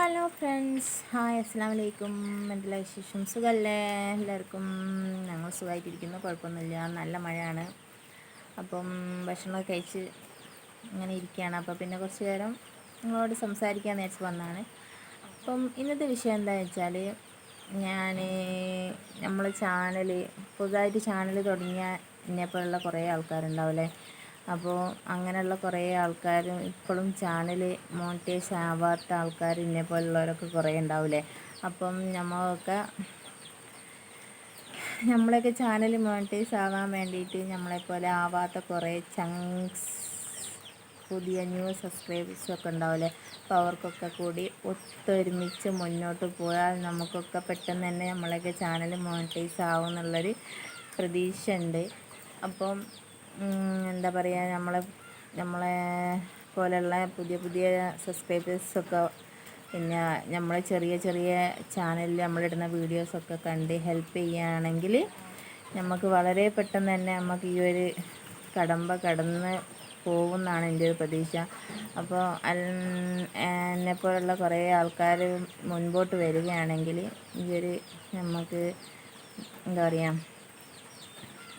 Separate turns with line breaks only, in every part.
Hello friends. Hi അസ്സാം വലൈക്കും എന്റെ വിശേഷം? സുഖമല്ലേ എല്ലാവർക്കും ഞങ്ങൾ സുഖമായിട്ടിരിക്കുന്നു കുഴപ്പമൊന്നുമില്ല. നല്ല മഴയാണ്. അപ്പം ഭക്ഷണമൊക്കെ കഴിച്ച് ഇങ്ങനെ ഇരിക്കുകയാണ്. അപ്പോൾ പിന്നെ കുറച്ച് നേരം നിങ്ങളോട് സംസാരിക്കാൻ നേരിച്ച് വന്നതാണ്. അപ്പം ഇന്നത്തെ വിഷയം എന്താണെന്ന് വെച്ചാൽ ഞാൻ നമ്മൾ ചാനൽ പുതുതായിട്ട് ചാനൽ തുടങ്ങിയ എന്നെപ്പോലുള്ള കുറേ ആൾക്കാരുണ്ടാവില്ലേ അപ്പോൾ അങ്ങനെയുള്ള കുറേ ആൾക്കാരും ഇപ്പോഴും ചാനൽ മോണിറ്റൈസ് ആവാത്ത ആൾക്കാർ ഇന്നെ പോലുള്ളവരൊക്കെ കുറേ ഉണ്ടാവില്ലേ അപ്പം നമ്മളൊക്കെ നമ്മളൊക്കെ ചാനൽ മോണിറ്റൈസ് ആവാൻ വേണ്ടിയിട്ട് നമ്മളെപ്പോലെ ആവാത്ത കുറേ ചങ്ക്സ് പുതിയ ന്യൂ സബ്സ്ക്രൈബേഴ്സൊക്കെ ഉണ്ടാവില്ലേ അപ്പോൾ അവർക്കൊക്കെ കൂടി ഒത്തൊരുമിച്ച് മുന്നോട്ട് പോയാൽ നമുക്കൊക്കെ പെട്ടെന്ന് തന്നെ നമ്മളൊക്കെ ചാനൽ മോണിറ്റൈസ് ആവും എന്നുള്ളൊരു പ്രതീക്ഷ ഉണ്ട് അപ്പം എന്താ പറയുക നമ്മളെ നമ്മളെ പോലെയുള്ള പുതിയ പുതിയ സബ്സ്ക്രൈബേഴ്സൊക്കെ പിന്നെ നമ്മളെ ചെറിയ ചെറിയ ചാനലിൽ നമ്മളിടുന്ന വീഡിയോസൊക്കെ കണ്ട് ഹെൽപ്പ് ചെയ്യുകയാണെങ്കിൽ നമുക്ക് വളരെ പെട്ടെന്ന് തന്നെ നമുക്ക് ഈ ഒരു കടമ്പ കടന്ന് പോകുമെന്നാണ് എന്റെ ഒരു പ്രതീക്ഷ. അപ്പോൾ എന്നെപ്പോലുള്ള കുറേ ആൾക്കാർ മുൻപോട്ട് വരികയാണെങ്കിൽ ഈ ഒരു നമുക്ക് എന്താ പറയുക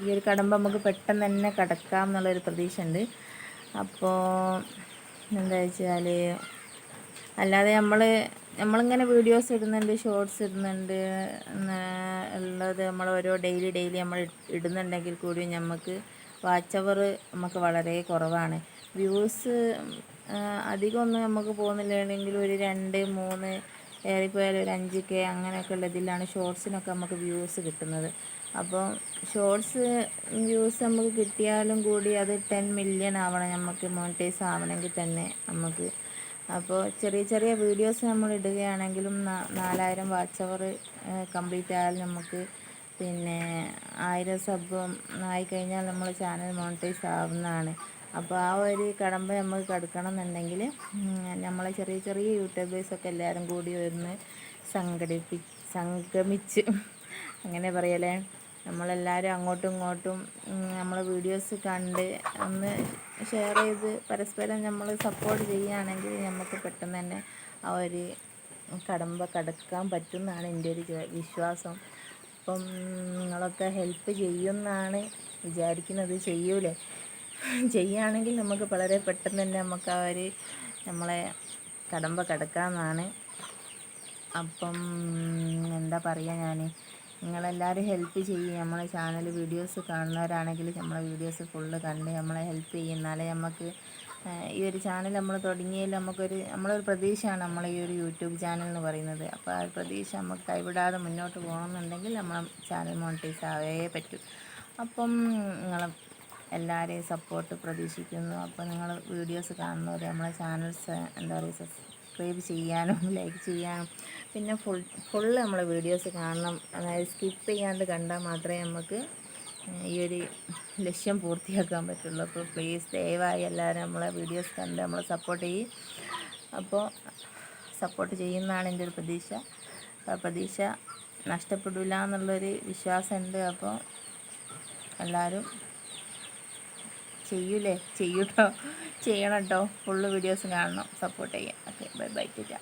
ഈ ഒരു കടമ്പ നമുക്ക് പെട്ടെന്ന് തന്നെ കടക്കാം എന്നുള്ളൊരു പ്രതീക്ഷ ഉണ്ട് അപ്പോൾ എന്താ വെച്ചാൽ അല്ലാതെ നമ്മൾ നമ്മളിങ്ങനെ വീഡിയോസ് ഇടുന്നുണ്ട് ഷോർട്സ് ഇടുന്നുണ്ട് ഉള്ളത് നമ്മൾ ഓരോ ഡെയിലി ഡെയിലി നമ്മൾ ഇടുന്നുണ്ടെങ്കിൽ കൂടി നമുക്ക് വാച്ച് അവർ നമുക്ക് വളരെ കുറവാണ്. വ്യൂസ് അധികമൊന്നും നമുക്ക് പോകുന്നില്ലെങ്കിൽ ഒരു രണ്ട് മൂന്ന് ഏറിപ്പോയാൽ ഒരു അഞ്ച് കെ അങ്ങനെയൊക്കെ ഉള്ള ഇതിലാണ് ഷോർട്സിനൊക്കെ നമുക്ക് വ്യൂസ് കിട്ടുന്നത്. അപ്പോൾ ഷോർട്സ് വ്യൂസ് നമുക്ക് കിട്ടിയാലും കൂടി അത് ടെൻ മില്യൺ ആവണം നമുക്ക് മോണിറ്റൈസ് ആവണമെങ്കിൽ തന്നെ നമുക്ക്. അപ്പോൾ ചെറിയ ചെറിയ വീഡിയോസ് നമ്മൾ ഇടുകയാണെങ്കിലും നാലായിരം വാച്ച് അവർ കംപ്ലീറ്റ് ആയാലും നമുക്ക് പിന്നെ ആയിരം സബും ആയിക്കഴിഞ്ഞാൽ നമ്മൾ ചാനൽ മോണിറ്റൈസ് ആവുന്നതാണ്. അപ്പോൾ ആ ഒരു കടമ്പ നമ്മൾ കടക്കണം എന്നുണ്ടെങ്കിൽ നമ്മളെ ചെറിയ ചെറിയ യൂട്യൂബേഴ്സൊക്കെ എല്ലാവരും കൂടി ഒന്ന് സംഘടിപ്പി സംഗമിച്ച് അങ്ങനെ പറയലേ നമ്മളെല്ലാവരും അങ്ങോട്ടും ഇങ്ങോട്ടും നമ്മളെ വീഡിയോസ് കണ്ട് ഒന്ന് ഷെയർ ചെയ്ത് പരസ്പരം നമ്മൾ സപ്പോർട്ട് ചെയ്യുകയാണെങ്കിൽ നമുക്ക് പെട്ടെന്ന് തന്നെ ആ ഒരു കടമ്പ കടക്കാൻ പറ്റുമെന്നാണ് എന്റെ ഒരു വിശ്വാസം. അപ്പം നിങ്ങളൊക്കെ ഹെൽപ്പ് ചെയ്യുമെന്നാണ് വിചാരിക്കുന്നത്. ചെയ്യൂലേ? ചെയ്യുകയാണെങ്കിൽ നമുക്ക് വളരെ പെട്ടെന്ന് തന്നെ നമുക്ക് ആ ഒരു നമ്മളെ കടമ്പ കിടക്കാമെന്നാണ്. അപ്പം എന്താ പറയുക ഞാൻ നിങ്ങളെല്ലാവരും ഹെൽപ്പ് ചെയ്യും. നമ്മളെ ചാനൽ വീഡിയോസ് കാണുന്നവരാണെങ്കിൽ നമ്മളെ വീഡിയോസ് ഫുള്ള് കണ്ട് നമ്മളെ ഹെൽപ്പ് ചെയ്യുന്നാലേ നമുക്ക് ഈ ഒരു ചാനൽ നമ്മൾ തുടങ്ങിയതിൽ നമുക്കൊരു നമ്മളൊരു പ്രതീക്ഷയാണ് നമ്മളെ ഈ ഒരു യൂട്യൂബ് ചാനൽ എന്ന് പറയുന്നത്. അപ്പോൾ ആ പ്രതീക്ഷ നമുക്ക് കൈവിടാതെ മുന്നോട്ട് പോകണമെന്നുണ്ടെങ്കിൽ നമ്മളെ ചാനൽ മോണിറ്റൈസ് ആവേ പറ്റും. അപ്പം നിങ്ങൾ എല്ലാവരെയും സപ്പോർട്ട് പ്രതീക്ഷിക്കുന്നു. അപ്പോൾ നിങ്ങൾ വീഡിയോസ് കാണുന്നവർ നമ്മളെ ചാനൽസ് എന്താ പറയുക സബ്സ്ക്രൈബ് ചെയ്യാനും ലൈക്ക് ചെയ്യാനും പിന്നെ ഫുൾ ഫുള്ള് നമ്മളെ വീഡിയോസ് കാണണം. അതായത് സ്കിപ്പ് ചെയ്യാണ്ട് കണ്ടാൽ മാത്രമേ നമുക്ക് ഈ ഒരു ലക്ഷ്യം പൂർത്തിയാക്കാൻ പറ്റുള്ളൂ. അപ്പോൾ പ്ലീസ് ദയവായി എല്ലാവരും നമ്മളെ വീഡിയോസ് കണ്ട് നമ്മളെ സപ്പോർട്ട് ചെയ്യും. അപ്പോൾ സപ്പോർട്ട് ചെയ്യുന്നതാണ് എന്റെ ഒരു പ്രതീക്ഷ. പ്രതീക്ഷ നഷ്ടപ്പെടില്ല എന്നുള്ളൊരു വിശ്വാസമുണ്ട്. അപ്പോൾ എല്ലാവരും ചെയ്യൂലേ? ചെയ്യൂട്ടോ? ചെയ്യണം കേട്ടോ ഫുള്ള് വീഡിയോസ് കാണണം. സപ്പോർട്ട് ചെയ്യാം. ഓക്കെ ബൈ ബൈ ടാ